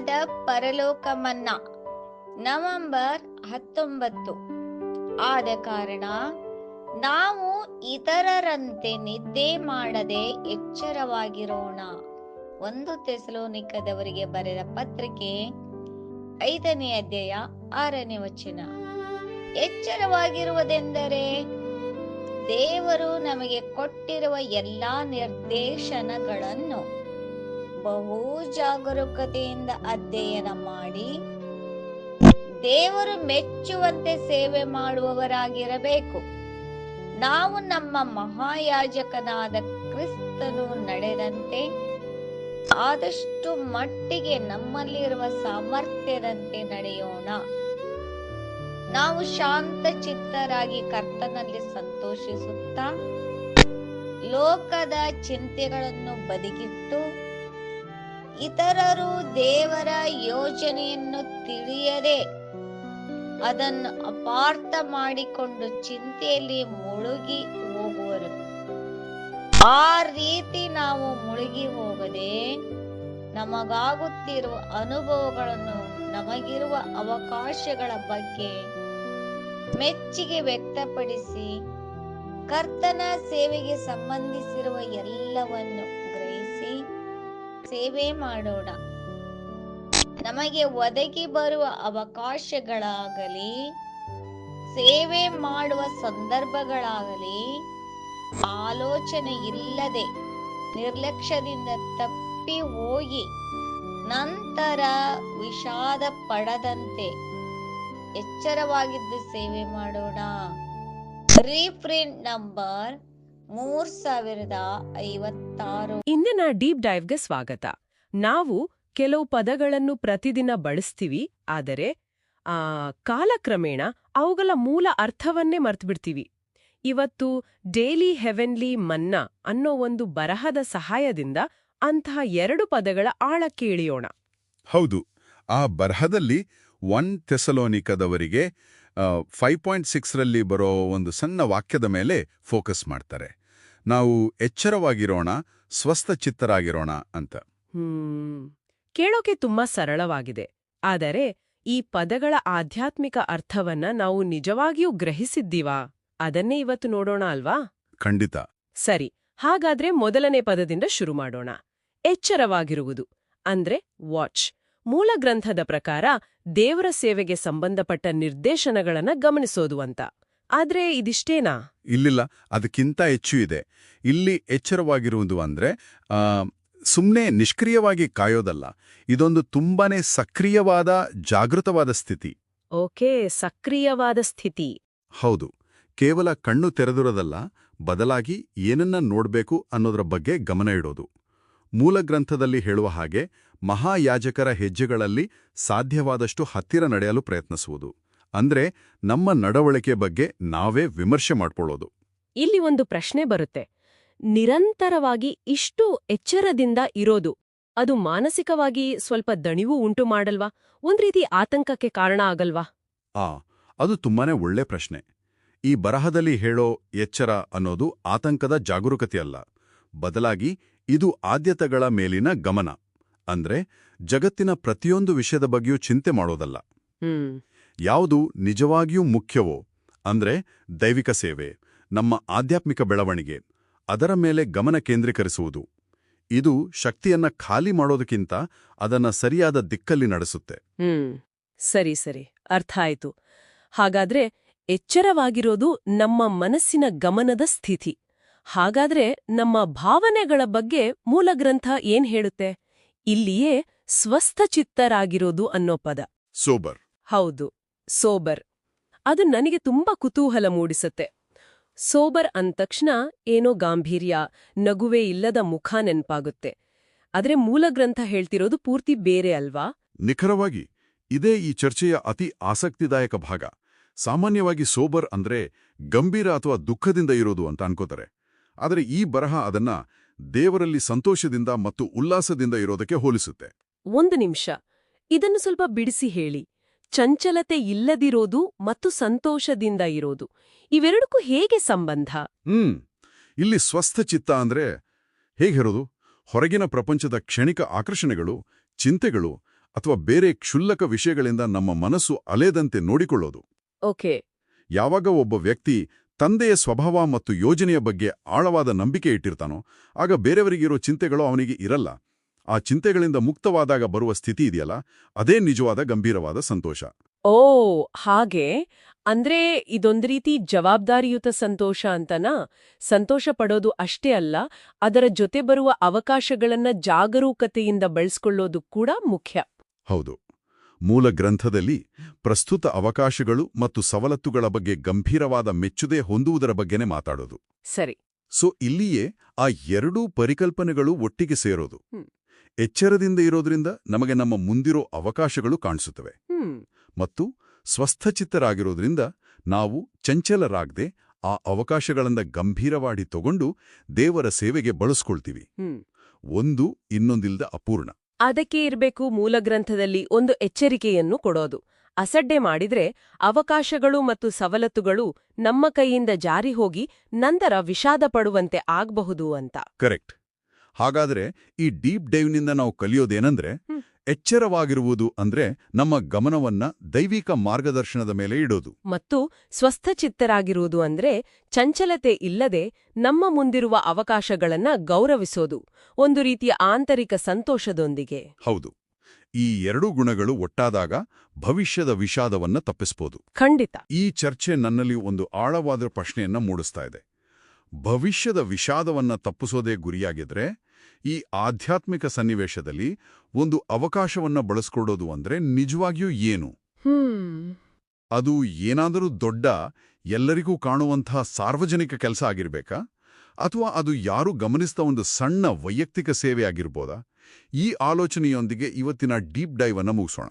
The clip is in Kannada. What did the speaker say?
ನಿಜವಾದ ಪರಲೋಕಮನ್ನ. ನವೆಂಬರ್ ಹತ್ತೊಂಬತ್ತು. ಆದ ಕಾರಣ ನಾವು ಇತರರಂತೆ ನಿದ್ದೆ ಮಾಡದೆ ಎಚ್ಚರವಾಗಿರೋಣ. ಒಂದು ತೆಸಲೋನಿಕದವರಿಗೆ ಬರೆದ ಪತ್ರಿಕೆ ಐದನೇ ಅಧ್ಯಾಯ ಆರನೇ ವಚನ. ಎಚ್ಚರವಾಗಿರುವುದೆಂದರೆ ದೇವರು ನಮಗೆ ಕೊಟ್ಟಿರುವ ಎಲ್ಲಾ ನಿರ್ದೇಶನಗಳನ್ನು ಬಹು ಜಾಗರೂಕತೆಯಿಂದ ಅಧ್ಯಯನ ಮಾಡಿ ದೇವರು ಮೆಚ್ಚುವಂತೆ ಸೇವೆ ಮಾಡುವವರಾಗಿರಬೇಕು. ನಾವು ನಮ್ಮ ಮಹಾಯಾಜಕನಾದ ಕ್ರಿಸ್ತನು ನಡೆದಂತೆ ಆದಷ್ಟು ಮಟ್ಟಿಗೆ ನಮ್ಮಲ್ಲಿರುವ ಸಾಮರ್ಥ್ಯದಂತೆ ನಡೆಯೋಣ. ನಾವು ಶಾಂತ ಚಿತ್ತರಾಗಿ ಕರ್ತನಲ್ಲಿ ಸಂತೋಷಿಸುತ್ತಾ ಲೋಕದ ಚಿಂತೆಗಳನ್ನು ಬದಿಗಿಟ್ಟು ಇತರರು ದೇವರ ಯೋಜನೆಯನ್ನು ತಿಳಿಯದೆ ಅದನ್ನು ಅಪಾರ್ಥ ಮಾಡಿಕೊಂಡು ಚಿಂತೆಯಲ್ಲಿ ಮುಳುಗಿ ಹೋಗುವರು. ಆ ರೀತಿ ನಾವು ಮುಳುಗಿ ಹೋಗದೆ ನಮಗಾಗುತ್ತಿರುವ ಅನುಭವಗಳನ್ನು ನಮಗಿರುವ ಅವಕಾಶಗಳ ಬಗ್ಗೆ ಮೆಚ್ಚುಗೆ ವ್ಯಕ್ತಪಡಿಸಿ ಕರ್ತನ ಸೇವೆಗೆ ಸಂಬಂಧಿಸಿರುವ ಎಲ್ಲವನ್ನು ಸೇವೆ ಮಾಡೋಣ. ನಮಗೆ ಒದಗಿ ಬರುವ ಅವಕಾಶಗಳಾಗಲಿ, ಸೇವೆ ಮಾಡುವ ಸಂದರ್ಭಗಳಾಗಲಿ ಆಲೋಚನೆ ಇಲ್ಲದೆ ನಿರ್ಲಕ್ಷ್ಯದಿಂದ ತಪ್ಪಿ ಹೋಗಿ ನಂತರ ವಿಷಾದ ಪಡದಂತೆ ಎಚ್ಚರವಾಗಿದ್ದು ಸೇವೆ ಮಾಡೋಣ. ರೀಪ್ರಿಂಟ್ ನಂಬರ್ ಮೂರ್ ಸಾವಿರದ ಐವತ್ತಾರು. ಇಂದಿನ ಡೀಪ್ ಡೈವ್ಗೆ ಸ್ವಾಗತ. ನಾವು ಕೆಲವು ಪದಗಳನ್ನು ಪ್ರತಿದಿನ ಬಳಸ್ತೀವಿ ಆದರೆ ಆ ಕಾಲಕ್ರಮೇಣ ಅವುಗಳ ಮೂಲ ಅರ್ಥವನ್ನೇ ಮರ್ತ್ಬಿಡ್ತೀವಿ. ಇವತ್ತು ಡೇಲಿ ಹೆವೆನ್ಲಿ ಮನ್ನಾ ಅನ್ನೋ ಒಂದು ಬರಹದ ಸಹಾಯದಿಂದ ಅಂತಹ ಎರಡು ಪದಗಳ ಆಳಕ್ಕೆ ಇಳಿಯೋಣ. ಹೌದು ಆ ಬರಹದಲ್ಲಿ ಒನ್ ಥೆಸಲೋನಿಕದವರಿಗೆ ಫೈವ್ ಪಾಯಿಂಟ್ ಸಿಕ್ಸ್ರಲ್ಲಿ ಬರೋ ಒಂದು ಸಣ್ಣ ವಾಕ್ಯದ ಮೇಲೆ ಫೋಕಸ್ ಮಾಡ್ತಾರೆ. ನಾವು ಎಚ್ಚರವಾಗಿರೋಣ ಸ್ವಸ್ಥ ಚಿತ್ತರಾಗಿರೋಣ ಅಂತ. ಹ್ಮ್. ಕೇಳೋಕೆ ತುಂಬಾ ಸರಳವಾಗಿದೆ. ಆದರೆ ಈ ಪದಗಳ ಆಧ್ಯಾತ್ಮಿಕ ಅರ್ಥವನ್ನ ನಾವು ನಿಜವಾಗಿಯೂ ಗ್ರಹಿಸಿದ್ದೀವಾ? ಅದನ್ನೇ ಇವತ್ತು ನೋಡೋಣ ಅಲ್ವಾ? ಖಂಡಿತ. ಸರಿ ಹಾಗಾದ್ರೆ ಮೊದಲನೇ ಪದದಿಂದ ಶುರು ಮಾಡೋಣ. ಎಚ್ಚರವಾಗಿರುವುದು ಅಂದ್ರೆ ವಾಚ್. ಮೂಲ ಗ್ರಂಥದ ಪ್ರಕಾರ ದೇವರ ಸೇವೆಗೆ ಸಂಬಂಧಪಟ್ಟ ನಿರ್ದೇಶನಗಳನ್ನ ಗಮನಿಸೋದು ಅಂತ. ಆದ್ರೆ ಇದಿಷ್ಟೇನಾ? ಇಲ್ಲಿಲ್ಲ ಅದಕ್ಕಿಂತ ಹೆಚ್ಚು ಇದೆ. ಇಲ್ಲಿ ಎಚ್ಚರವಾಗಿರುವುದು ಅಂದ್ರೆ ಸುಮ್ಮನೆ ನಿಷ್ಕ್ರಿಯವಾಗಿ ಕಾಯೋದಲ್ಲ. ಇದೊಂದು ತುಂಬಾನೇ ಸಕ್ರಿಯವಾದ ಜಾಗೃತವಾದ ಸ್ಥಿತಿ. ಓಕೆ ಸಕ್ರಿಯವಾದ ಸ್ಥಿತಿ. ಹೌದು. ಕೇವಲ ಕಣ್ಣು ತೆರೆದಿರೋದಲ್ಲ ಬದಲಾಗಿ ಏನನ್ನ ನೋಡ್ಬೇಕು ಅನ್ನೋದ್ರ ಬಗ್ಗೆ ಗಮನ ಇಡೋದು. ಮೂಲ ಗ್ರಂಥದಲ್ಲಿ ಹೇಳುವ ಹಾಗೆ ಮಹಾಯಾಜಕರ ಹೆಜ್ಜೆಗಳಲ್ಲಿ ಸಾಧ್ಯವಾದಷ್ಟು ಹತ್ತಿರ ನಡೆಯಲು ಪ್ರಯತ್ನಿಸುವುದು. ಅಂದ್ರೆ ನಮ್ಮ ನಡವಳಿಕೆ ಬಗ್ಗೆ ನಾವೇ ವಿಮರ್ಶೆ ಮಾಡ್ಕೊಳ್ಳೋದು. ಇಲ್ಲಿ ಒಂದು ಪ್ರಶ್ನೆ ಬರುತ್ತೆ. ನಿರಂತರವಾಗಿ ಇಷ್ಟು ಎಚ್ಚರದಿಂದ ಇರೋದು ಅದು ಮಾನಸಿಕವಾಗಿ ಸ್ವಲ್ಪ ದಣಿವು ಉಂಟು ಮಾಡಲ್ವಾ? ಒಂದ್ ರೀತಿ ಆತಂಕಕ್ಕೆ ಕಾರಣ ಆಗಲ್ವಾ? ಆ ಅದು ತುಂಬಾನೇ ಒಳ್ಳೆ ಪ್ರಶ್ನೆ. ಈ ಬರಹದಲ್ಲಿ ಹೇಳೋ ಎಚ್ಚರ ಅನ್ನೋದು ಆತಂಕದ ಜಾಗರೂಕತೆಯಲ್ಲ ಬದಲಾಗಿ ಇದು ಆದ್ಯತೆಗಳ ಮೇಲಿನ ಗಮನ. ಅಂದ್ರೆ ಜಗತ್ತಿನ ಪ್ರತಿಯೊಂದು ವಿಷಯದ ಬಗ್ಗೆಯೂ ಚಿಂತೆ ಮಾಡೋದಲ್ಲ. ಯಾವುದು ನಿಜವಾಗಿಯೂ ಮುಖ್ಯವೋ? ಅಂದ್ರೆ ದೈವಿಕ ಸೇವೆ ನಮ್ಮ ಆಧ್ಯಾತ್ಮಿಕ ಬೆಳವಣಿಗೆ ಅದರ ಮೇಲೆ ಗಮನ ಕೇಂದ್ರೀಕರಿಸುವುದು. ಇದು ಶಕ್ತಿಯನ್ನ ಖಾಲಿ ಮಾಡೋದಕ್ಕಿಂತ ಅದನ್ನ ಸರಿಯಾದ ದಿಕ್ಕಲ್ಲಿ ನಡೆಸುತ್ತೆ. ಹ್ಮ್ ಸರಿ ಸರಿ ಅರ್ಥ ಆಯ್ತು. ಹಾಗಾದ್ರೆ ಎಚ್ಚರವಾಗಿರೋದು ನಮ್ಮ ಮನಸ್ಸಿನ ಗಮನದ ಸ್ಥಿತಿ. ಹಾಗಾದ್ರೆ ನಮ್ಮ ಭಾವನೆಗಳ ಬಗ್ಗೆ ಮೂಲಗ್ರಂಥ ಏನ್ ಹೇಳುತ್ತೆ? ಇಲ್ಲಿಯೇ ಸ್ವಸ್ಥಚಿತ್ತರಾಗಿರೋದು ಅನ್ನೋ ಪದ. ಸೋಬರ್. ಹೌದು. ಸೋಬರ್. ಅದು ನನಗೆ ತುಂಬಾ ಕುತೂಹಲ ಮೂಡಿಸುತ್ತೆ. ಸೋಬರ್ ಅಂದ ತಕ್ಷಣ ಏನೋ ಗಾಂಭೀರ್ಯ ನಗುವೆ ಇಲ್ಲದ ಮುಖ ನೆನ್ಪಾಗುತ್ತೆ. ಆದ್ರೆ ಮೂಲಗ್ರಂಥ ಹೇಳ್ತಿರೋದು ಪೂರ್ತಿ ಬೇರೆ ಅಲ್ವಾ? ನಿಖರವಾಗಿ ಇದೇ ಈ ಚರ್ಚೆಯ ಅತಿ ಆಸಕ್ತಿದಾಯಕ ಭಾಗ. ಸಾಮಾನ್ಯವಾಗಿ ಸೋಬರ್ ಅಂದ್ರೆ ಗಂಭೀರ ಅಥವಾ ದುಃಖದಿಂದ ಇರೋದು ಅಂತ ಅನ್ಕೋತಾರೆ. ಆದರೆ ಈ ಬರಹ ಅದನ್ನ ದೇವರಲ್ಲಿ ಸಂತೋಷದಿಂದ ಮತ್ತು ಉಲ್ಲಾಸದಿಂದ ಇರೋದಕ್ಕೆ ಹೋಲಿಸುತ್ತೆ. ಒಂದು ನಿಮಿಷ ಇದನ್ನು ಸ್ವಲ್ಪ ಬಿಡಿಸಿ ಹೇಳಿ. ಚಂಚಲತೆ ಇಲ್ಲದಿರೋದು ಮತ್ತು ಸಂತೋಷದಿಂದ ಇರೋದು. ಇವೆರಡಕ್ಕೂ ಹೇಗೆ ಸಂಬಂಧ? ಹ್ಮ್. ಇಲ್ಲಿ ಸ್ವಸ್ಥ ಚಿತ್ತ ಅಂದ್ರೆ ಹೇಗಿರೋದು ಹೊರಗಿನ ಪ್ರಪಂಚದ ಕ್ಷಣಿಕ ಆಕರ್ಷಣೆಗಳು ಚಿಂತೆಗಳು ಅಥವಾ ಬೇರೆ ಕ್ಷುಲ್ಲಕ ವಿಷಯಗಳಿಂದ ನಮ್ಮ ಮನಸ್ಸು ಅಲೆದಂತೆ ನೋಡಿಕೊಳ್ಳೋದು. ಓಕೆ. ಯಾವಾಗ ಒಬ್ಬ ವ್ಯಕ್ತಿ ತಂದೆಯ ಸ್ವಭಾವ ಮತ್ತು ಯೋಜನೆಯ ಬಗ್ಗೆ ಆಳವಾದ ನಂಬಿಕೆ ಇಟ್ಟಿರ್ತಾನೋ ಆಗ ಬೇರೆಯವರಿಗಿರೋ ಚಿಂತೆಗಳು ಅವನಿಗೆ ಇರಲ್ಲ. ಆ ಚಿಂತೆಗಳಿಂದ ಮುಕ್ತವಾದಾಗ ಬರುವ ಸ್ಥಿತಿ ಇದೆಯಲ್ಲ ಅದೇ ನಿಜವಾದ ಗಂಭೀರವಾದ ಸಂತೋಷ. ಓ ಹಾಗೆ. ಅಂದ್ರೆ ಇದೊಂದು ರೀತಿ ಜವಾಬ್ದಾರಿಯುತ ಸಂತೋಷ ಅಂತನಾ? ಸಂತೋಷ ಪಡೋದು ಅಷ್ಟೇ ಅಲ್ಲ ಅದರ ಜೊತೆ ಬರುವ ಅವಕಾಶಗಳನ್ನ ಜಾಗರೂಕತೆಯಿಂದ ಬಳಸ್ಕೊಳ್ಳೋದು ಕೂಡ ಮುಖ್ಯ. ಹೌದು. ಮೂಲ ಗ್ರಂಥದಲ್ಲಿ ಪ್ರಸ್ತುತ ಅವಕಾಶಗಳು ಮತ್ತು ಸವಲತ್ತುಗಳ ಬಗ್ಗೆ ಗಂಭೀರವಾದ ಮೆಚ್ಚುಗೆ ಹೊಂದುವುದರ ಬಗ್ಗೆನೇ ಮಾತಾಡೋದು. ಸರಿ. ಸೊ ಇಲ್ಲಿಯೇ ಆ ಎರಡೂ ಪರಿಕಲ್ಪನೆಗಳು ಒಟ್ಟಿಗೆ ಸೇರೋದು. ಎಚ್ಚರದಿಂದ ಇರೋದ್ರಿಂದ ನಮಗೆ ನಮ್ಮ ಮುಂದಿರೋ ಅವಕಾಶಗಳು ಕಾಣಿಸುತ್ತವೆ. ಮತ್ತು ಸ್ವಸ್ಥಚಿತ್ತರಾಗಿರೋದ್ರಿಂದ ನಾವು ಚಂಚಲರಾಗದೆ ಆ ಅವಕಾಶಗಳನ್ನ ಗಂಭೀರವಾಗಿ ತಗೊಂಡು ದೇವರ ಸೇವೆಗೆ ಬಳಸ್ಕೊಳ್ತೀವಿ. ಒಂದು ಇನ್ನೊಂದಿಲ್ದ ಅಪೂರ್ಣ. ಅದಕ್ಕೆ ಇರಬೇಕು ಮೂಲಗ್ರಂಥದಲ್ಲಿ ಒಂದು ಎಚ್ಚರಿಕೆಯನ್ನು ಕೊಡೋದು. ಅಸಡ್ಡೆ ಮಾಡಿದ್ರೆ ಅವಕಾಶಗಳು ಮತ್ತು ಸವಲತ್ತುಗಳು ನಮ್ಮ ಕೈಯಿಂದ ಜಾರಿ ಹೋಗಿ ನಂತರ ವಿಷಾದ ಪಡುವಂತೆ ಆಗ್ಬಹುದು ಅಂತ. ಕರೆಕ್ಟ್. ಹಾಗಾದ್ರೆ ಈ ಡೀಪ್ ಡೈವ್ನಿಂದ ನಾವು ಕಲಿಯೋದೇನಂದ್ರೆ. ಎಚ್ಚರವಾಗಿರುವುದು ಅಂದ್ರೆ ನಮ್ಮ ಗಮನವನ್ನ ದೈವಿಕ ಮಾರ್ಗದರ್ಶನದ ಮೇಲೆ ಇಡೋದು. ಮತ್ತು ಸ್ವಸ್ಥಚಿತ್ತರಾಗಿರುವುದು ಅಂದ್ರೆ ಚಂಚಲತೆ ಇಲ್ಲದೆ ನಮ್ಮ ಮುಂದಿರುವ ಅವಕಾಶಗಳನ್ನ ಗೌರವಿಸೋದು ಒಂದು ರೀತಿಯ ಆಂತರಿಕ ಸಂತೋಷದೊಂದಿಗೆ. ಹೌದು. ಈ ಎರಡೂ ಗುಣಗಳು ಒಟ್ಟಾದಾಗ ಭವಿಷ್ಯದ ವಿಷಾದವನ್ನ ತಪ್ಪಿಸಬಹುದು ಖಂಡಿತ. ಈ ಚರ್ಚೆ ನನ್ನಲ್ಲಿ ಒಂದು ಆಳವಾದ ಪ್ರಶ್ನೆಯನ್ನ ಮೂಡಿಸ್ತಾ ಇದೆ. ಭವಿಷ್ಯದ ವಿಷಾದವನ್ನ ತಪ್ಪಿಸೋದೇ ಗುರಿಯಾಗಿದ್ರೆ ಈ ಆಧ್ಯಾತ್ಮಿಕ ಸನ್ನಿವೇಶದಲ್ಲಿ ಒಂದು ಅವಕಾಶವನ್ನ ಬಳಸ್ಕೊಡೋದು ಅಂದ್ರೆ ನಿಜವಾಗಿಯೂ ಏನು? ಅದು ಏನಾದರೂ ದೊಡ್ಡ ಎಲ್ಲರಿಗೂ ಕಾಣುವಂತಹ ಸಾರ್ವಜನಿಕ ಕೆಲಸ ಆಗಿರಬೇಕಾ? ಅಥವಾ ಅದು ಯಾರು ಗಮನಿಸಿದ ಒಂದು ಸಣ್ಣ ವೈಯಕ್ತಿಕ ಸೇವೆ ಆಗಿರ್ಬೋದಾ? ಈ ಆಲೋಚನೆಯೊಂದಿಗೆ ಇವತ್ತಿನ ಡೀಪ್ ಡೈವನ್ನು ಮುಗಿಸೋಣ.